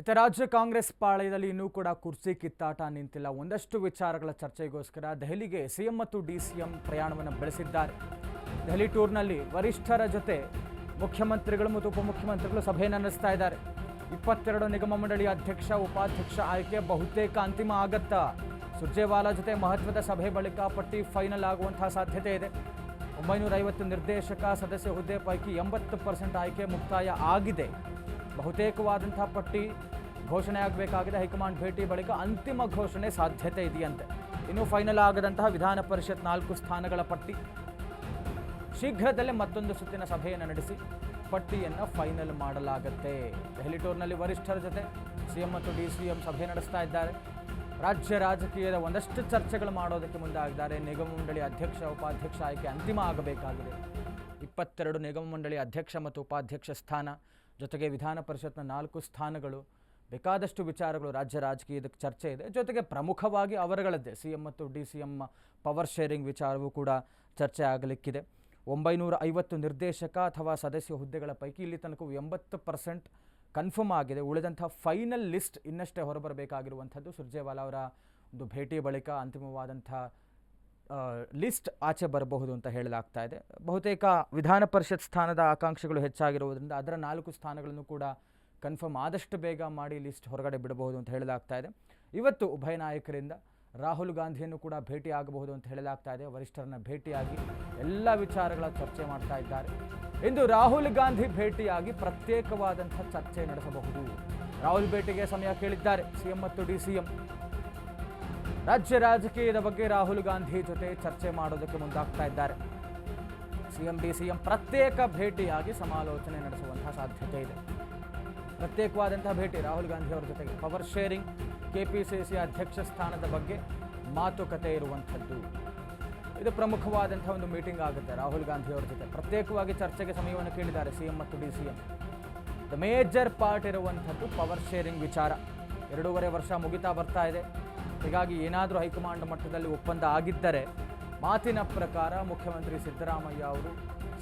ಇತ್ತ ರಾಜ್ಯ ಕಾಂಗ್ರೆಸ್ ಪಾಳಯದಲ್ಲಿ ಇನ್ನೂ ಕೂಡ ಕುರ್ಚಿ ಕಿತ್ತಾಟ ನಿಂತಿಲ್ಲ. ಒಂದಷ್ಟು ವಿಚಾರಗಳ ಚರ್ಚೆಗೋಸ್ಕರ ದೆಹಲಿಗೆ ಸಿಎಂ ಮತ್ತು ಡಿ ಸಿಎಂ ಪ್ರಯಾಣವನ್ನು ಬೆಳೆಸಿದ್ದಾರೆ. ದೆಹಲಿ ಟೂರ್ನಲ್ಲಿ ವರಿಷ್ಠರ ಜೊತೆ ಮುಖ್ಯಮಂತ್ರಿಗಳು ಮತ್ತು ಉಪಮುಖ್ಯಮಂತ್ರಿಗಳು ಸಭೆಯನ್ನು ನಡೆಸ್ತಾ ಇದ್ದಾರೆ. ಇಪ್ಪತ್ತೆರಡು ನಿಗಮ ಮಂಡಳಿ ಅಧ್ಯಕ್ಷ, ಉಪಾಧ್ಯಕ್ಷ ಆಯ್ಕೆ ಬಹುತೇಕ ಅಂತಿಮ ಆಗತ್ತಾ? ಸುರ್ಜೇವಾಲಾ ಜೊತೆ ಮಹತ್ವದ ಸಭೆ ಬಳಿಕ ಪಟ್ಟಿ ಫೈನಲ್ ಆಗುವಂತಹ ಸಾಧ್ಯತೆ ಇದೆ. ಒಂಬೈನೂರ ಐವತ್ತು ನಿರ್ದೇಶಕ ಸದಸ್ಯ ಹುದ್ದೆ ಪೈಕಿ ಎಂಬತ್ತು ಪರ್ಸೆಂಟ್ ಆಯ್ಕೆ ಮುಕ್ತಾಯ ಆಗಿದೆ. ಬಹುತೇಕವಾದಂತಹ ಪಟ್ಟಿ ಘೋಷಣೆ ಆಗಬೇಕಾಗಿದೆ. ಹೈಕಮಾಂಡ್ ಭೇಟಿ ಬಳಿಕ ಅಂತಿಮ ಘೋಷಣೆ ಸಾಧ್ಯತೆ ಇದೆಯಂತೆ. ಇನ್ನು ಫೈನಲ್ ಆಗದಂತಹ ವಿಧಾನ ಪರಿಷತ್ ನಾಲ್ಕು ಸ್ಥಾನಗಳ ಪಟ್ಟಿ. ಶೀಘ್ರದಲ್ಲೇ ಮತ್ತೊಂದು ಸುತ್ತಿನ ಸಭೆಯನ್ನು ನಡೆಸಿ ಪಟ್ಟಿಯನ್ನು ಫೈನಲ್ ಮಾಡಲಾಗುತ್ತೆ. ದೆಹಲಿ ಟೂರ್ನಲ್ಲಿ ವರಿಷ್ಠರ ಜೊತೆ ಸಿಎಂ ಮತ್ತು ಡಿ ಸಿ ಎಂ ಸಭೆ ನಡೆಸ್ತಾ ಇದ್ದಾರೆ. ರಾಜ್ಯ ರಾಜಕೀಯದ ಒಂದಷ್ಟು ಚರ್ಚೆಗಳು ಮಾಡೋದಕ್ಕೆ ಮುಂದಾಗಿದ್ದಾರೆ. ನಿಗಮ ಮಂಡಳಿ ಅಧ್ಯಕ್ಷ, ಉಪಾಧ್ಯಕ್ಷ ಆಯ್ಕೆ ಅಂತಿಮ ಆಗಬೇಕಾಗಿದೆ. ಇಪ್ಪತ್ತೆರಡು ನಿಗಮ ಮಂಡಳಿ ಅಧ್ಯಕ್ಷ ಮತ್ತು ಉಪಾಧ್ಯಕ್ಷ ಸ್ಥಾನ. ಜೊತೆಗೆ ವಿಧಾನ ಪರಿಷತ್ನ ನಾಲ್ಕು ಸ್ಥಾನಗಳು, ಬೇಕಾದಷ್ಟು ವಿಚಾರಗಳು ರಾಜ್ಯ ರಾಜಕೀಯದ ಚರ್ಚೆ ಇದೆ. ಜೊತೆಗೆ ಪ್ರಮುಖವಾಗಿ ಅವರುಗಳದ್ದೇ ಸಿ ಎಂ ಮತ್ತು D C M power sharing ವಿಚಾರವೂ ಕೂಡ ಚರ್ಚೆ ಆಗಲಿಕ್ಕಿದೆ. ಒಂಬೈನೂರ ಐವತ್ತು ನಿರ್ದೇಶಕ ಅಥವಾ ಸದಸ್ಯ ಹುದ್ದೆಗಳ ಪೈಕಿ ಇಲ್ಲಿ ತನಕ ಎಂಬತ್ತು ಪರ್ಸೆಂಟ್ ಕನ್ಫರ್ಮ್ ಆಗಿದೆ. ಉಳಿದಂಥ ಫೈನಲ್ ಲಿಸ್ಟ್ ಇನ್ನಷ್ಟೇ ಹೊರಬರಬೇಕಾಗಿರುವಂಥದ್ದು. ಸುರ್ಜೇವಾಲಾ ಅವರ ಒಂದು ಭೇಟಿ ಬಳಿಕ ಅಂತಿಮವಾದಂಥ ಲಿಸ್ಟ್ ಆಚೆ ಬರಬಹುದು ಅಂತ ಹೇಳಲಾಗ್ತಾ ಇದೆ. ಬಹುತೇಕ ವಿಧಾನ ಪರಿಷತ್ ಸ್ಥಾನದ ಆಕಾಂಕ್ಷೆಗಳು ಹೆಚ್ಚಾಗಿರುವುದರಿಂದ ಅದರ ನಾಲ್ಕು ಸ್ಥಾನಗಳನ್ನು ಕೂಡ ಕನ್ಫರ್ಮ್ ಆದಷ್ಟು ಬೇಗ ಮಾಡಿ ಲಿಸ್ಟ್ ಹೊರಗಡೆ ಬಿಡಬಹುದು ಅಂತ ಹೇಳಲಾಗ್ತಾ ಇದೆ. ಇವತ್ತು ಉಭಯ ನಾಯಕರಿಂದ ರಾಹುಲ್ ಗಾಂಧಿಯನ್ನು ಕೂಡ ಭೇಟಿ ಆಗಬಹುದು ಅಂತ ಹೇಳಲಾಗ್ತಾ ಇದೆ. ವರಿಷ್ಠರನ್ನ ಭೇಟಿಯಾಗಿ ಎಲ್ಲ ವಿಚಾರಗಳ ಚರ್ಚೆ ಮಾಡ್ತಾ ಇದ್ದಾರೆ. ಇಂದು ರಾಹುಲ್ ಗಾಂಧಿ ಭೇಟಿಯಾಗಿ ಪ್ರತ್ಯೇಕವಾದಂಥ ಚರ್ಚೆ ನಡೆಸಬಹುದು. ರಾಹುಲ್ ಭೇಟಿಗೆ ಸಮಯ ಕೇಳಿದ್ದಾರೆ. ಸಿಎಂ ಮತ್ತು ಡಿ ಸಿ ಎಂ. ರಾಜ್ಯ ರಾಜಕೀಯದ ಬಗ್ಗೆ ರಾಹುಲ್ ಗಾಂಧಿ ಜೊತೆ ಚರ್ಚೆ ಮಾಡೋದಕ್ಕೆ ಮುಂದಾಗ್ತಾ ಇದ್ದಾರೆ. ಸಿಎಂ ಡಿ ಸಿಎಂ ಪ್ರತ್ಯೇಕ ಭೇಟಿಯಾಗಿ ಸಮಾಲೋಚನೆ ನಡೆಸುವಂತಹ ಸಾಧ್ಯತೆ ಇದೆ. ಪ್ರತ್ಯೇಕವಾದಂತಹ ಭೇಟಿ ರಾಹುಲ್ ಗಾಂಧಿ ಅವರ ಜೊತೆಗೆ. ಪವರ್ ಶೇರಿಂಗ್, ಕೆಪಿಸಿಸಿ ಅಧ್ಯಕ್ಷ ಸ್ಥಾನದ ಬಗ್ಗೆ ಮಾತುಕತೆ ಇರುವಂಥದ್ದು. ಇದು ಪ್ರಮುಖವಾದಂಥ ಒಂದು ಮೀಟಿಂಗ್ ಆಗುತ್ತೆ ರಾಹುಲ್ ಗಾಂಧಿ ಅವರ ಜೊತೆ. ಪ್ರತ್ಯೇಕವಾಗಿ ಚರ್ಚೆಗೆ ಸಮಯವನ್ನು ಕೇಳಿದ್ದಾರೆ ಸಿಎಂ ಮತ್ತು D C M the major part ಇರುವಂಥದ್ದು ಪವರ್ ಶೇರಿಂಗ್ ವಿಚಾರ. ಎರಡೂವರೆ ವರ್ಷ ಮುಗಿತಾ ಬರ್ತಾ ಇದೆ. ಹೀಗಾಗಿ ಏನಾದರೂ ಹೈಕಮಾಂಡ್ ಮಟ್ಟದಲ್ಲಿ ಒಪ್ಪಂದ ಆಗಿದ್ದರೆ ಮಾತಿನ ಪ್ರಕಾರ ಮುಖ್ಯಮಂತ್ರಿ ಸಿದ್ದರಾಮಯ್ಯ ಅವರು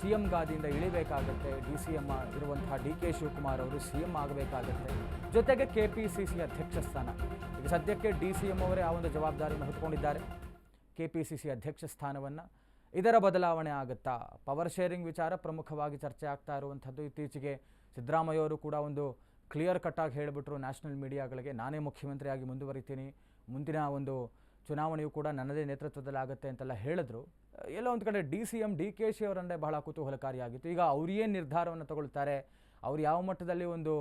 ಸಿ ಎಂ ಗಾದಿಯಿಂದ ಇಳಿಬೇಕಾಗತ್ತೆ, ಡಿ ಸಿ ಎಂ ಇರುವಂತಹ ಡಿ ಕೆ ಶಿವಕುಮಾರ್ ಅವರು ಸಿ ಎಂ ಆಗಬೇಕಾಗತ್ತೆ. ಜೊತೆಗೆ ಕೆ ಪಿ ಸಿ ಸಿ ಅಧ್ಯಕ್ಷ ಸ್ಥಾನ. ಈಗ ಸದ್ಯಕ್ಕೆ ಡಿ ಸಿ ಎಂ ಅವರೇ ಆ ಒಂದು ಜವಾಬ್ದಾರಿಯನ್ನು ಹೊತ್ಕೊಂಡಿದ್ದಾರೆ. ಕೆ ಪಿ ಸಿ ಸಿ ಅಧ್ಯಕ್ಷ ಸ್ಥಾನವನ್ನು ಇದರ ಬದಲಾವಣೆ ಆಗುತ್ತಾ? ಪವರ್ ಶೇರಿಂಗ್ ವಿಚಾರ ಪ್ರಮುಖವಾಗಿ ಚರ್ಚೆ ಆಗ್ತಾ ಇರುವಂಥದ್ದು ಇತ್ತೀಚೆಗೆ ಸಿದ್ದರಾಮಯ್ಯ ಅವರು ಕೂಡ ಒಂದು ಕ್ಲಿಯರ್ ಕಟ್ಟಾಗಿ ಹೇಳಿಬಿಟ್ರು ನ್ಯಾಷನಲ್ ಮೀಡಿಯಾಗಳಿಗೆ. ನಾನೇ ಮುಖ್ಯಮಂತ್ರಿಯಾಗಿ ಮುಂದುವರಿತೀನಿ. ಮುಂದಿನ ಒಂದು ಚುನಾವಣೆಯು ಕೂಡ ನನ್ನದೇ ನೇತೃತ್ವದಲ್ಲಿ ಆಗುತ್ತೆ ಅಂತೆಲ್ಲ ಹೇಳಿದ್ರು. ಎಲ್ಲೋ ಒಂದು ಕಡೆ D C M, D K Shi ಅವರನ್ನೇ ಬಹಳ ಕುತೂಹಲಕಾರಿಯಾಗಿತ್ತು. ಈಗ ಅವ್ರು ಏನು ನಿರ್ಧಾರವನ್ನು ತಗೊಳ್ತಾರೆ? ಅವ್ರು ಯಾವ ಮಟ್ಟದಲ್ಲಿ ಒಂದು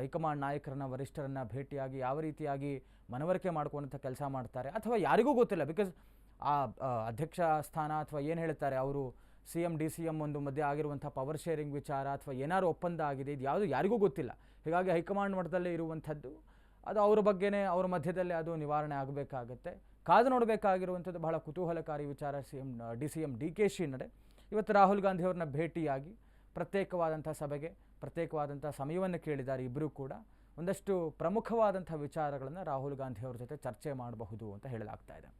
ಹೈಕಮಾಂಡ್ ನಾಯಕರನ್ನ, ವರಿಷ್ಠರನ್ನ ಭೇಟಿಯಾಗಿ ಯಾವ ರೀತಿಯಾಗಿ ಮನವರಿಕೆ ಮಾಡ್ಕೊಂಡಂಥ ಕೆಲಸ ಮಾಡ್ತಾರೆ? ಅಥವಾ ಯಾರಿಗೂ ಗೊತ್ತಿಲ್ಲ? ಬಿಕಾಸ್ ಆ ಅಧ್ಯಕ್ಷ ಸ್ಥಾನ ಅಥವಾ ಏನು ಹೇಳ್ತಾರೆ? ಅವರು C M, D C M ಒಂದು ಮಧ್ಯೆ ಆಗಿರುವಂಥ ಪವರ್ ಶೇರಿಂಗ್ ವಿಚಾರ ಅಥವಾ ಏನಾದ್ರು ಒಪ್ಪಂದ ಆಗಿದೆ ಇದು ಯಾವುದು ಯಾರಿಗೂ ಗೊತ್ತಿಲ್ಲ. ಹೀಗಾಗಿ ಹೈಕಮಾಂಡ್ ಮಟ್ಟದಲ್ಲೇ ಇರುವಂಥದ್ದು ಅದು ಅವ್ರ ಬಗ್ಗೆನೇ ಅವ್ರ ಮಧ್ಯದಲ್ಲಿ ಅದು ನಿವಾರಣೆ ಆಗಬೇಕಾಗತ್ತೆ. ಕಾದು ನೋಡಬೇಕಾಗಿರುವಂಥದ್ದು ಬಹಳ ಕುತೂಹಲಕಾರಿ ವಿಚಾರ C M D C M D K Shi ನಡೆ ಇವತ್ತು ರಾಹುಲ್ ಗಾಂಧಿ ಅವ್ರನ್ನ ಭೇಟಿಯಾಗಿ ಪ್ರತ್ಯೇಕವಾದಂಥ ಸಭೆಗೆ, ಪ್ರತ್ಯೇಕವಾದಂಥ ಸಮಯವನ್ನು ಕೇಳಿದ್ದಾರೆ ಇಬ್ಬರೂ ಕೂಡ. ಒಂದಷ್ಟು ಪ್ರಮುಖವಾದಂಥ ವಿಚಾರಗಳನ್ನು ರಾಹುಲ್ ಗಾಂಧಿ ಅವ್ರ ಜೊತೆ ಚರ್ಚೆ ಮಾಡಬಹುದು ಅಂತ ಹೇಳಲಾಗ್ತಾ ಇದೆ.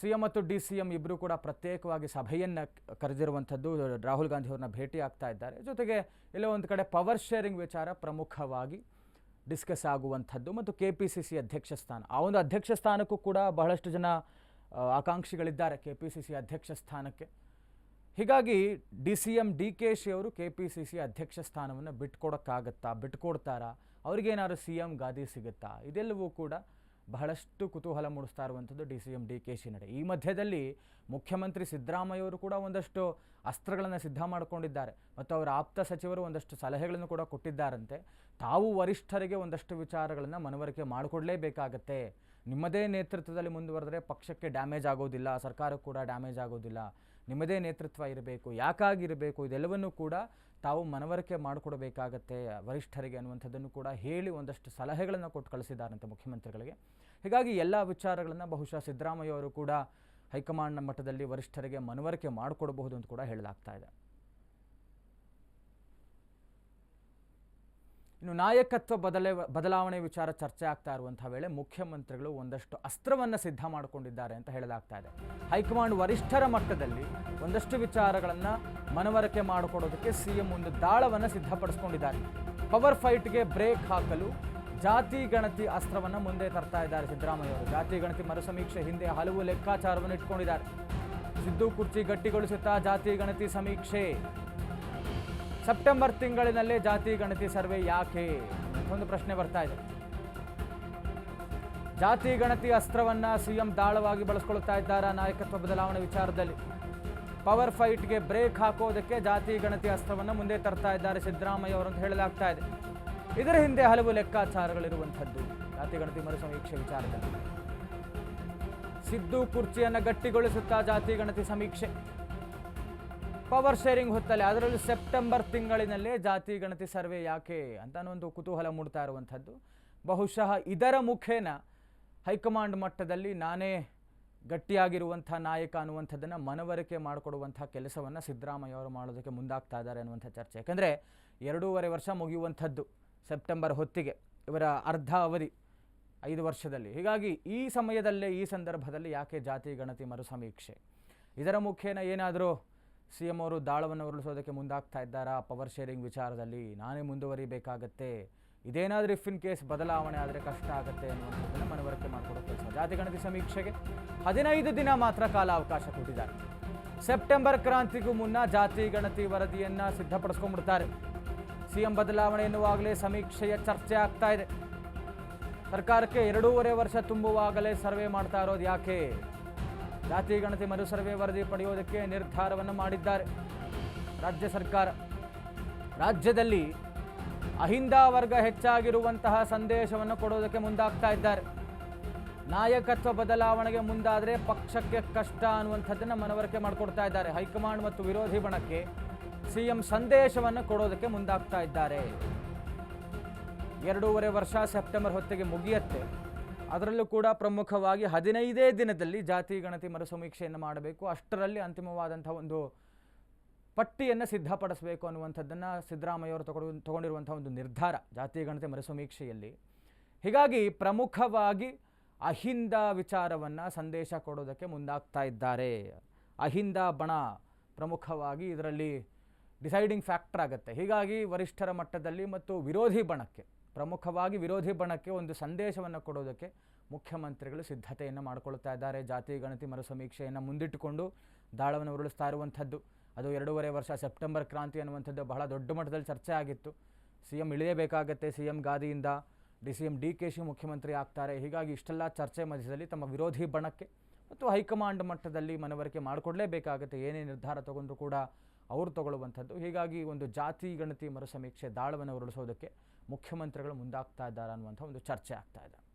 ಸಿ ಎಂ ಮತ್ತು ಡಿ ಸಿ ಎಂ ಇಬ್ಬರು ಕೂಡ ಪ್ರತ್ಯೇಕವಾಗಿ ಸಭೆಯನ್ನು ಕರೆದಿರುವಂಥದ್ದು ರಾಹುಲ್ ಗಾಂಧಿ ಅವ್ರನ್ನ ಭೇಟಿ ಆಗ್ತಾ ಇದ್ದಾರೆ. ಜೊತೆಗೆ ಎಲ್ಲೋ ಒಂದು ಕಡೆ ಪವರ್ ಶೇರಿಂಗ್ ವಿಚಾರ ಪ್ರಮುಖವಾಗಿ ಡಿಸ್ಕಸ್ ಆಗುವಂಥದ್ದು ಮತ್ತು ಕೆ ಪಿ ಸಿ ಸಿ ಅಧ್ಯಕ್ಷ ಸ್ಥಾನ. ಆ ಒಂದು ಅಧ್ಯಕ್ಷ ಸ್ಥಾನಕ್ಕೂ ಕೂಡ ಬಹಳಷ್ಟು ಜನ ಆಕಾಂಕ್ಷಿಗಳಿದ್ದಾರೆ ಕೆ ಪಿ ಸಿ ಸಿ ಅಧ್ಯಕ್ಷ ಸ್ಥಾನಕ್ಕೆ. ಹೀಗಾಗಿ D C M D K Shi ಅವರು ಕೆ ಪಿ ಸಿ ಸಿ ಅಧ್ಯಕ್ಷ ಸ್ಥಾನವನ್ನು ಬಿಟ್ಕೊಡೋಕ್ಕಾಗತ್ತಾ, ಬಿಟ್ಕೊಡ್ತಾರಾ? ಅವ್ರಿಗೇನಾದ್ರು ಸಿ ಎಂ ಗಾದಿ ಸಿಗುತ್ತಾ? ಇದೆಲ್ಲವೂ ಕೂಡ ಬಹಳಷ್ಟು ಕುತೂಹಲ ಮೂಡಿಸ್ತಾ ಇರುವಂಥದ್ದು D C M D K Shi ನಡೆ. ಈ ಮಧ್ಯದಲ್ಲಿ ಮುಖ್ಯಮಂತ್ರಿ ಸಿದ್ದರಾಮಯ್ಯ ಅವರು ಕೂಡ ಒಂದಷ್ಟು ಅಸ್ತ್ರಗಳನ್ನು ಸಿದ್ಧ ಮಾಡಿಕೊಂಡಿದ್ದಾರೆ. ಮತ್ತು ಅವರ ಆಪ್ತ ಸಚಿವರು ಒಂದಷ್ಟು ಸಲಹೆಗಳನ್ನು ಕೂಡ ಕೊಟ್ಟಿದ್ದಾರಂತೆ. ತಾವು ವರಿಷ್ಠರಿಗೆ ಒಂದಷ್ಟು ವಿಚಾರಗಳನ್ನು ಮನವರಿಕೆ ಮಾಡಿಕೊಡ್ಲೇಬೇಕಾಗತ್ತೆ. ನಿಮ್ಮದೇ ನೇತೃತ್ವದಲ್ಲಿ ಮುಂದುವರೆದ್ರೆ ಪಕ್ಷಕ್ಕೆ ಡ್ಯಾಮೇಜ್ ಆಗೋದಿಲ್ಲ ಸರ್ಕಾರಕ್ಕೆ ಕೂಡ ಡ್ಯಾಮೇಜ್ ಆಗೋದಿಲ್ಲ. ನಿಮ್ಮದೇ ನೇತೃತ್ವ ಇರಬೇಕು, ಯಾಕಾಗಿರಬೇಕು, ಇದೆಲ್ಲವನ್ನೂ ಕೂಡ ತಾವು ಮನವರಿಕೆ ಮಾಡಿಕೊಡಬೇಕಾಗತ್ತೆ ವರಿಷ್ಠರಿಗೆ ಅನ್ನುವಂಥದ್ದನ್ನು ಕೂಡ ಹೇಳಿ ಒಂದಷ್ಟು ಸಲಹೆಗಳನ್ನು ಕೊಟ್ಟು ಕಳಿಸಿದ್ದಾರಂತೆ ಮುಖ್ಯಮಂತ್ರಿಗಳಿಗೆ. ಹೀಗಾಗಿ ಎಲ್ಲ ವಿಚಾರಗಳನ್ನು ಬಹುಶಃ ಸಿದ್ದರಾಮಯ್ಯ ಅವರು ಕೂಡ ಹೈಕಮಾಂಡ್ನ ಮಟ್ಟದಲ್ಲಿ ವರಿಷ್ಠರಿಗೆ ಮನವರಿಕೆ ಮಾಡಿಕೊಡಬಹುದು ಅಂತ ಕೂಡ ಹೇಳಲಾಗ್ತಾ ಇದೆ. ಇನ್ನು ನಾಯಕತ್ವ ಬದಲೇ, ಬದಲಾವಣೆ ವಿಚಾರ ಚರ್ಚೆ ಆಗ್ತಾ ಇರುವಂಥ ವೇಳೆ ಮುಖ್ಯಮಂತ್ರಿಗಳು ಒಂದಷ್ಟು ಅಸ್ತ್ರವನ್ನು ಸಿದ್ಧ ಮಾಡಿಕೊಂಡಿದ್ದಾರೆ ಅಂತ ಹೇಳಲಾಗ್ತಾ ಇದೆ. ಹೈಕಮಾಂಡ್ ವರಿಷ್ಠರ ಮಟ್ಟದಲ್ಲಿ ಒಂದಷ್ಟು ವಿಚಾರಗಳನ್ನು ಮನವರಿಕೆ ಮಾಡಿಕೊಡೋದಕ್ಕೆ ಸಿ ಎಂ ಒಂದು ದಾಳವನ್ನು ಸಿದ್ಧಪಡಿಸ್ಕೊಂಡಿದ್ದಾರೆ. ಪವರ್ ಫೈಟ್ಗೆ ಬ್ರೇಕ್ ಹಾಕಲು ಜಾತಿ ಗಣತಿ ಅಸ್ತ್ರವನ್ನು ಮುಂದೆ ತರ್ತಾ ಇದ್ದಾರೆ ಸಿದ್ದರಾಮಯ್ಯ ಅವರು. ಜಾತಿ ಗಣತಿ ಮರುಸಮೀಕ್ಷೆ ಹಿಂದೆ ಹಲವು ಲೆಕ್ಕಾಚಾರವನ್ನು ಇಟ್ಕೊಂಡಿದ್ದಾರೆ. ಸಿದ್ದು ಕುರ್ಚಿ ಗಟ್ಟಿಗೊಳಿಸುತ್ತಾ ಜಾತಿ ಗಣತಿ ಸಮೀಕ್ಷೆ. ಸೆಪ್ಟೆಂಬರ್ ತಿಂಗಳಿನಲ್ಲಿ ಜಾತಿ ಗಣತಿ ಸರ್ವೆ ಯಾಕೆ? ಒಂದು ಪ್ರಶ್ನೆ ಬರ್ತಾ ಇದೆ. ಜಾತಿ ಗಣತಿ ಅಸ್ತ್ರವನ್ನ ಸಿಎಂ ದಾಳವಾಗಿ ಬಳಸ್ಕೊಳ್ತಾ ಇದ್ದಾರಾ ನಾಯಕತ್ವ ಬದಲಾವಣೆ ವಿಚಾರದಲ್ಲಿ? ಪವರ್ ಫೈಟ್ಗೆ ಬ್ರೇಕ್ ಹಾಕೋದಕ್ಕೆ ಜಾತಿ ಗಣತಿ ಅಸ್ತ್ರವನ್ನು ಮುಂದೆ ತರ್ತಾ ಇದ್ದಾರೆ ಸಿದ್ದರಾಮಯ್ಯ ಅವರು ಅಂತ ಹೇಳಲಾಗ್ತಾ ಇದೆ. ಇದರ ಹಿಂದೆ ಹಲವು ಲೆಕ್ಕಾಚಾರಗಳಿರುವಂಥದ್ದು ಜಾತಿ ಗಣತಿ ಮರುಸಮೀಕ್ಷೆ ವಿಚಾರದಲ್ಲಿ. ಸಿದ್ದು ಕುರ್ಚಿಯನ್ನು ಗಟ್ಟಿಗೊಳಿಸುತ್ತಾ ಜಾತಿ ಗಣತಿ ಸಮೀಕ್ಷೆ. ಪವರ್ ಶೇರಿಂಗ್ ಹೊತ್ತಲ್ಲಿ, ಅದರಲ್ಲೂ ಸೆಪ್ಟೆಂಬರ್ ತಿಂಗಳಿನಲ್ಲೇ ಜಾತಿ ಗಣತಿ ಸರ್ವೆ ಯಾಕೆ ಅಂತ ಒಂದು ಕುತೂಹಲ ಮೂಡ್ತಾ ಇರುವಂಥದ್ದು. ಬಹುಶಃ ಇದರ ಮುಖೇನ ಹೈಕಮಾಂಡ್ ಮಟ್ಟದಲ್ಲಿ ನಾನೇ ಗಟ್ಟಿಯಾಗಿರುವಂಥ ನಾಯಕ ಅನ್ನುವಂಥದ್ದನ್ನು ಮನವರಿಕೆ ಮಾಡಿಕೊಡುವಂಥ ಕೆಲಸವನ್ನು ಸಿದ್ದರಾಮಯ್ಯ ಅವರು ಮಾಡೋದಕ್ಕೆ ಮುಂದಾಗ್ತಾ ಇದ್ದಾರೆ ಅನ್ನುವಂಥ ಚರ್ಚೆ. ಯಾಕೆಂದರೆ ಎರಡೂವರೆ ವರ್ಷ ಮುಗಿಯುವಂಥದ್ದು ಸೆಪ್ಟೆಂಬರ್ ಹೊತ್ತಿಗೆ, ಇವರ ಅರ್ಧ ಅವಧಿ ಐದು ವರ್ಷದಲ್ಲಿ. ಹೀಗಾಗಿ ಈ ಸಮಯದಲ್ಲೇ ಈ ಸಂದರ್ಭದಲ್ಲಿ ಯಾಕೆ ಜಾತಿ ಗಣತಿ ಮರುಸಮೀಕ್ಷೆ? ಇದರ ಮುಖೇನ ಏನಾದರೂ ಸಿ ಎಂ ಅವರು ದಾಳವನ್ನು ಉರುಳಿಸೋದಕ್ಕೆ ಮುಂದಾಗ್ತಾ ಇದ್ದಾರಾ? ಪವರ್ ಶೇರಿಂಗ್ ವಿಚಾರದಲ್ಲಿ ನಾನೇ ಮುಂದುವರಿಬೇಕಾಗತ್ತೆ. ಇದೇನಾದರೂ ಇಫ್ ಇನ್ ಕೇಸ್ ಬದಲಾವಣೆ ಆದರೆ ಕಷ್ಟ ಆಗುತ್ತೆ ಅನ್ನುವಂಥದ್ದನ್ನು ಮನವರಿಕೆ ಮಾಡಿಕೊಡೋ ಕೆಲಸ ಜಾತಿ ಗಣತಿ ಸಮೀಕ್ಷೆಗೆ ಹದಿನೈದು ದಿನ ಮಾತ್ರ ಕಾಲಾವಕಾಶ ಕೊಟ್ಟಿದ್ದಾರೆ. ಸೆಪ್ಟೆಂಬರ್ ಕ್ರಾಂತಿಗೂ ಮುನ್ನ ಜಾತಿ ಗಣತಿ ವರದಿಯನ್ನು ಸಿದ್ಧಪಡಿಸ್ಕೊಂಡ್ಬಿಡ್ತಾರೆ. ಸಿಎಂ ಬದಲಾವಣೆ ಎನ್ನುವಾಗಲೇ ಸಮೀಕ್ಷೆಯ ಚರ್ಚೆ ಆಗ್ತಾ ಇದೆ. ಸರ್ಕಾರಕ್ಕೆ ಎರಡೂವರೆ ವರ್ಷ ತುಂಬುವಾಗಲೇ ಸರ್ವೆ ಮಾಡ್ತಾ ಇರೋದು ಯಾಕೆ? ಜಾತಿ ಗಣತಿ ಮರು ಸರ್ವೆ ವರದಿ ಪಡೆಯುವುದಕ್ಕೆ ನಿರ್ಧಾರವನ್ನು ಮಾಡಿದ್ದಾರೆ. ರಾಜ್ಯ ಸರ್ಕಾರ. ರಾಜ್ಯದಲ್ಲಿ ಅಹಿಂದ ವರ್ಗ ಹೆಚ್ಚಾಗಿರುವಂತಹ ಸಂದೇಶವನ್ನು ಕೊಡೋದಕ್ಕೆ ಮುಂದಾಗ್ತಾ ಇದ್ದಾರೆ. ನಾಯಕತ್ವ ಬದಲಾವಣೆಗೆ ಮುಂದಾದರೆ ಪಕ್ಷಕ್ಕೆ ಕಷ್ಟ ಅನ್ನುವಂಥದ್ದನ್ನು ಮನವರಿಕೆ ಮಾಡಿಕೊಡ್ತಾ ಇದ್ದಾರೆ. ಹೈಕಮಾಂಡ್ ಮತ್ತು ವಿರೋಧಿ ಬಣಕ್ಕೆ ಸಿಎಂ ಸಂದೇಶವನ್ನು ಕೊಡೋದಕ್ಕೆ ಮುಂದಾಗ್ತಾ ಇದ್ದಾರೆ. ಎರಡೂವರೆ ವರ್ಷ ಸೆಪ್ಟೆಂಬರ್ ಹೊತ್ತಿಗೆ ಮುಗಿಯತ್ತೆ. ಅದರಲ್ಲೂ ಕೂಡ ಪ್ರಮುಖವಾಗಿ ಹದಿನೈದೇ ದಿನದಲ್ಲಿ ಜಾತಿ ಗಣತಿ ಮರುಸಮೀಕ್ಷೆಯನ್ನು ಮಾಡಬೇಕು. ಅಷ್ಟರಲ್ಲಿ ಅಂತಿಮವಾದಂಥ ಒಂದು ಪಟ್ಟಿಯನ್ನು ಸಿದ್ಧಪಡಿಸಬೇಕು ಅನ್ನುವಂಥದ್ದನ್ನು ಸಿದ್ದರಾಮಯ್ಯ ಅವರು ತಗೊಂಡು ತಗೊಂಡಿರುವಂಥ ಒಂದು ನಿರ್ಧಾರ ಜಾತಿ ಗಣತಿ ಮರುಸಮೀಕ್ಷೆಯಲ್ಲಿ. ಹೀಗಾಗಿ ಪ್ರಮುಖವಾಗಿ ಅಹಿಂದ ವಿಚಾರವನ್ನು ಸಂದೇಶ ಕೊಡೋದಕ್ಕೆ ಮುಂದಾಗ್ತಾ ಇದ್ದಾರೆ. ಅಹಿಂದ ಬಣ ಪ್ರಮುಖವಾಗಿ ಇದರಲ್ಲಿ ಡಿಸೈಡಿಂಗ್ ಫ್ಯಾಕ್ಟರ್ ಆಗುತ್ತೆ. ಹೀಗಾಗಿ ವರಿಷ್ಠರ ಮಟ್ಟದಲ್ಲಿ ಮತ್ತು ವಿರೋಧಿ ಬಣಕ್ಕೆ ಪ್ರಮುಖವಾಗಿ ವಿರೋಧಿ ಬಣಕ್ಕೆ ಒಂದು ಸಂದೇಶವನ್ನು ಕೊಡೋದಕ್ಕೆ ಮುಖ್ಯಮಂತ್ರಿಗಳು ಸಿದ್ಧತೆಯನ್ನು ಮಾಡಿಕೊಳ್ತಾ ಇದ್ದಾರೆ. ಜಾತಿ, ಗಣತಿ, ಮರುಸಮೀಕ್ಷೆಯನ್ನು ಮುಂದಿಟ್ಟುಕೊಂಡು ದಾಳವನ್ನು ಉರುಳಿಸ್ತಾ ಇರುವಂಥದ್ದು. ಅದು ಎರಡೂವರೆ ವರ್ಷ ಸೆಪ್ಟೆಂಬರ್ ಕ್ರಾಂತಿ ಅನ್ನುವಂಥದ್ದು ಬಹಳ ದೊಡ್ಡ ಮಟ್ಟದಲ್ಲಿ ಚರ್ಚೆ ಆಗಿತ್ತು. ಸಿ ಎಂ ಇಳಿಯಬೇಕಾಗತ್ತೆ C M ಗಾದಿಯಿಂದ. D C M D K Shi ಮುಖ್ಯಮಂತ್ರಿ ಆಗ್ತಾರೆ. ಹೀಗಾಗಿ ಇಷ್ಟೆಲ್ಲ ಚರ್ಚೆ ಮಧ್ಯದಲ್ಲಿ ತಮ್ಮ ವಿರೋಧಿ ಬಣಕ್ಕೆ ಮತ್ತು ಹೈಕಮಾಂಡ್ ಮಟ್ಟದಲ್ಲಿ ಮನವರಿಕೆ ಮಾಡಿಕೊಡಲೇಬೇಕಾಗತ್ತೆ. ಏನೇ ನಿರ್ಧಾರ ತಗೊಂಡ್ರೂ ಕೂಡ ಅವರು ತಗೊಳ್ಳುವಂಥದ್ದು. ಹೀಗಾಗಿ ಒಂದು ಜಾತಿ ಗಣತಿ ಮರುಸಮೀಕ್ಷೆ ದಾಳವನ್ನು ಉರುಳಿಸೋದಕ್ಕೆ ಮುಖ್ಯಮಂತ್ರಿಗಳು ಮುಂದಾಗ್ತಾ ಇದ್ದಾರೆ ಅನ್ನುವಂಥ ಒಂದು ಚರ್ಚೆ ಆಗ್ತಾ ಇದೆ.